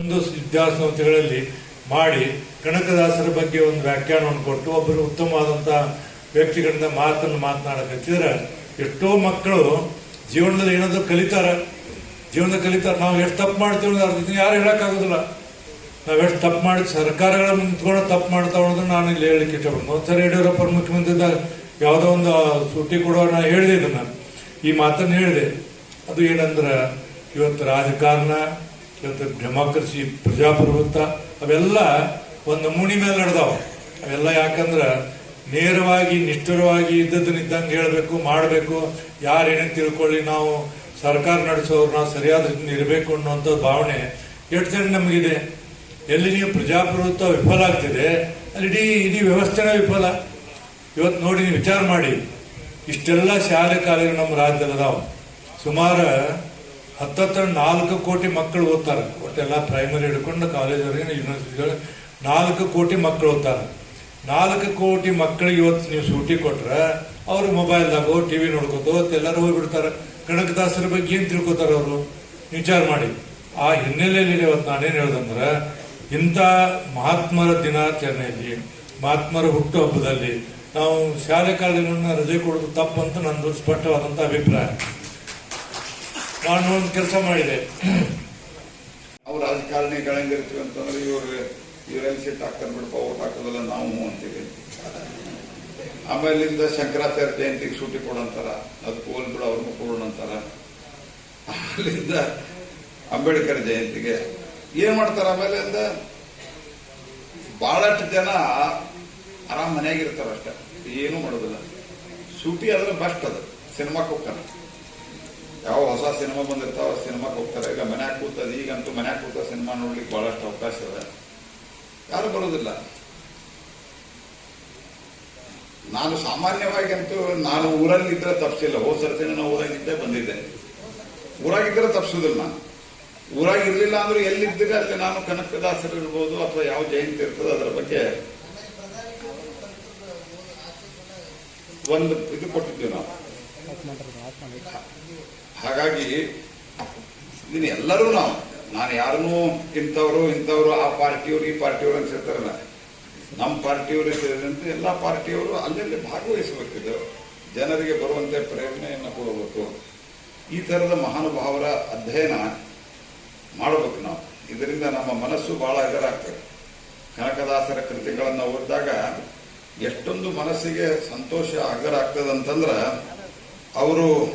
ಒಂದು ವಿದ್ಯಾಸಂಸ್ಥೆಗಳಲ್ಲಿ ಮಾಡಿ ಕನಕದಾಸರ ಬಗ್ಗೆ ಒಂದು ವ್ಯಾಖ್ಯಾನವನ್ನು ಕೊಟ್ಟು ಒಬ್ಬರು ಉತ್ತಮವಾದಂಥ ವ್ಯಕ್ತಿಗಳಿಂದ ಮಾತನ್ನು ಮಾತನಾಡಕತ್ತಿದ್ರೆ ಎಷ್ಟೋ ಮಕ್ಕಳು ಜೀವನದಲ್ಲಿ ಏನಾದರೂ ಕಲಿತಾರೆ, ಜೀವನದಲ್ಲಿ ಕಲಿತಾರೆ, ನಾವು ಎಷ್ಟು ತಪ್ಪು ಮಾಡ್ತೀವಿ ಅನ್ನೋದು ಅರ್ಥ ಯಾರು ಹೇಳಕ್ಕಾಗೋದಿಲ್ಲ. ನಾವು ಎಷ್ಟು ತಪ್ಪು ಮಾಡಿ ಸರ್ಕಾರಗಳ ನಿಂತ್ಕೊಂಡು ತಪ್ಪು ಮಾಡ್ತಾವ ಅನ್ನೋದನ್ನ ನಾನು ಇಲ್ಲಿ ಹೇಳಲಿಕ್ಕೆ ಇಷ್ಟಪಡ್ತೀನಿ. ಒಂದ್ಸರಿ ಯಡಿಯೂರಪ್ಪ ಮುಖ್ಯಮಂತ್ರಿ ಇದ್ದಾಗ ಯಾವುದೋ ಒಂದು ಸುಟ್ಟಿ ಕೊಡೋ ನಾನು ಹೇಳಿದೆ ಇದನ್ನು. ಈ ಮಾತನ್ನು ಹೇಳಿದೆ. ಅದು ಏನಂದ್ರೆ ಇವತ್ತು ರಾಜಕಾರಣ ಇವತ್ತು ಡೆಮಾಕ್ರಸಿ, ಪ್ರಜಾಪ್ರಭುತ್ವ, ಅವೆಲ್ಲ ಒಂದು ನಮೂನಿ ಮೇಲೆ ನಡೆದಾವೆ. ಅವೆಲ್ಲ ಯಾಕಂದ್ರೆ ನೇರವಾಗಿ, ನಿಷ್ಠುರವಾಗಿ ಇದ್ದಂಗೆ ಹೇಳಬೇಕು, ಮಾಡಬೇಕು. ಯಾರೇನೇನು ತಿಳ್ಕೊಳ್ಳಿ, ನಾವು ಸರ್ಕಾರ ನಡೆಸೋರು ನಾವು ಸರಿಯಾದ ಇರಬೇಕು ಅನ್ನೋಂಥ ಭಾವನೆ ಎಷ್ಟು ಜನ ನಮಗಿದೆ. ಎಲ್ಲಿ ನೀವು ಪ್ರಜಾಪ್ರಭುತ್ವ ವಿಫಲ ಆಗ್ತಿದೆ, ಅಲ್ಲಿ ಇಡೀ ಇಡೀ ವ್ಯವಸ್ಥೆನೇ ವಿಫಲ. ಇವತ್ತು ನೋಡಿ ವಿಚಾರ ಮಾಡಿ, ಇಷ್ಟೆಲ್ಲ ಶಾಲೆ ಕಾಲೇಜು ನಮ್ಮ ರಾಜ್ಯದಲ್ಲಿ ಅದಾವೆ ಸುಮಾರು ಹತ್ತತ್ರ ನಾಲ್ಕು ಕೋಟಿ ಮಕ್ಕಳು ಓದ್ತಾರೆ. ಎಲ್ಲ ಪ್ರೈಮರಿ ಹಿಡ್ಕೊಂಡು ಕಾಲೇಜ್ವರೆಗೆ ಯೂನಿವರ್ಸಿಟಿಗಳು ನಾಲ್ಕು ಕೋಟಿ ಮಕ್ಕಳು ಓದ್ತಾರೆ. ನಾಲ್ಕು ಕೋಟಿ ಮಕ್ಕಳಿಗೆ ಇವತ್ತು ನೀವು ಸೂಟಿ ಕೊಟ್ರೆ ಅವರು ಮೊಬೈಲ್ದಾಗೋ ಟಿವಿ ನೋಡ್ಕೋತೋ ಎಲ್ಲರೂ ಹೋಗ್ಬಿಡ್ತಾರೆ. ಕನಕದಾಸರ ಬಗ್ಗೆ ಏನು ತಿಳ್ಕೊತಾರೆ ಅವರು? ವಿಚಾರ ಮಾಡಿ. ಆ ಹಿನ್ನೆಲೆಯಲ್ಲಿ ಇವತ್ತು ನಾನೇನು ಹೇಳ್ದಂದ್ರೆ, ಇಂಥ ಮಹಾತ್ಮರ ದಿನಾಚರಣೆಯಲ್ಲಿ, ಮಹಾತ್ಮರ ಹುಟ್ಟುಹಬ್ಬದಲ್ಲಿ ನಾವು ಶಾಲೆ ಕಾಲೇಜುಗಳನ್ನ ರಜೆ ಕೊಡೋದು ತಪ್ಪಂತ ನಂದು ಸ್ಪಷ್ಟವಾದಂಥ ಅಭಿಪ್ರಾಯ. ನಾನು ಕೆಲಸ ಮಾಡಿದೆ. ನಾವು ರಾಜಕಾರಣಿಗಳಂಗಿರ್ತೀವಿ ಅಂತಂದ್ರೆ ಇವ್ರು ಇವರೆಲ್ಲಿ ಸಿಟ್ಟು ಹಾಕ್ತಾರೆ ಬಿಡಪ್ಪ ಓಟ್ ಹಾಕೋದಲ್ಲ ನಾವು ಅಂತೀವಿ. ಆಮೇಲಿಂದ ಶಂಕರಾಚಾರ್ಯ ಜಯಂತಿಗೆ ಸೂಟಿ ಕೊಡಂತಾರ. ಅದು ಕೋಲ್ ಬಿಡು ಅವ್ರನ್ನ ಕೊಡೋಣಂತಾರ ಅಲ್ಲಿಂದ ಅಂಬೇಡ್ಕರ್ ಜಯಂತಿಗೆ ಏನ್ ಮಾಡ್ತಾರ? ಆಮೇಲಿಂದ ಬಹಳಷ್ಟು ಜನ ಆರಾಮ್ ಮನೆಯಾಗಿರ್ತಾರ ಅಷ್ಟೇ ಏನೂ ಮಾಡೋದಿಲ್ಲ. ಸೂಟಿ ಆದ್ರೆ ಬೆಸ್ಟ್ ಅದು ಸಿನಿಮಾಕ್ಕೆ ಹೋಗ್ತಾನೆ ಯಾವ ಹೊಸ ಸಿನಿಮಾ ಬಂದಿರ್ತಾವ ಸಿನಿಮಾಕ್ಕೆ ಹೋಗ್ತಾರೆ. ಈಗ ಮನ್ಯಾಗ ಕೂತದ ಈಗಂತೂ ಮನ್ಯಾಗ ಕೂತ ಸಿನಿಮಾ ನೋಡ್ಲಿಕ್ಕೆ ಬಹಳಷ್ಟು ಅವಕಾಶ ಇದೆ. ಯಾರು ಬರೋದಿಲ್ಲ. ನಾನು ಸಾಮಾನ್ಯವಾಗಿ ಅಂತೂ ನಾನು ಊರಲ್ಲಿದ್ದರೆ ತಪ್ಪಿಸಿಲ್ಲ ಹೋದ ಸರ್ತಿ ನಾನು ಊರಾಗಿದ್ದೆ ಬಂದಿದ್ದೆ. ಊರಾಗಿದ್ದರೆ ತಪ್ಪಿಸೋದಿಲ್ಲ ನಾನು. ಊರಾಗ ಇರ್ಲಿಲ್ಲ ಅಂದ್ರೆ ಎಲ್ಲಿದ್ದರೆ ಅಲ್ಲಿ ನಾನು ಕನಕದಾಸರು ಇರ್ಬೋದು ಅಥವಾ ಯಾವ ಜಯಂತಿ ಇರ್ತದೆ ಅದರ ಬಗ್ಗೆ ಒಂದು ಇದು ಕೊಟ್ಟಿದ್ದೀವಿ ನಾವು. ಹಾಗಾಗಿ ಇದನ್ನ ಎಲ್ಲರೂ ನಾವು, ನಾನು ಯಾರನ್ನೂ ಇಂಥವ್ರು ಇಂಥವ್ರು, ಆ ಪಾರ್ಟಿಯವರು, ಈ ಪಾರ್ಟಿಯವರು ಅಂತ ಹೇಳ್ತಾರಲ್ಲ, ನಮ್ಮ ಪಾರ್ಟಿಯವರು ಸೇರಿದಂತೆ ಎಲ್ಲ ಪಾರ್ಟಿಯವರು ಅಲ್ಲಲ್ಲಿ ಭಾಗವಹಿಸಬೇಕಿದ್ದರು ಜನರಿಗೆ ಬರುವಂತೆ ಪ್ರೇರಣೆಯನ್ನು ಕೊಡಬೇಕು. ಈ ಥರದ ಮಹಾನುಭಾವರ ಅಧ್ಯಯನ ಮಾಡಬೇಕು ನಾವು. ಇದರಿಂದ ನಮ್ಮ ಮನಸ್ಸು ಬಹಳ ಇದರಾಗ್ತದೆ. ಕನಕದಾಸರ ಕೃತಿಗಳನ್ನು ಓದಿದಾಗ ಎಷ್ಟೊಂದು ಮನಸ್ಸಿಗೆ ಸಂತೋಷ ಆಗರಾಗ್ತದಂತಂದ್ರೆ ಅವರು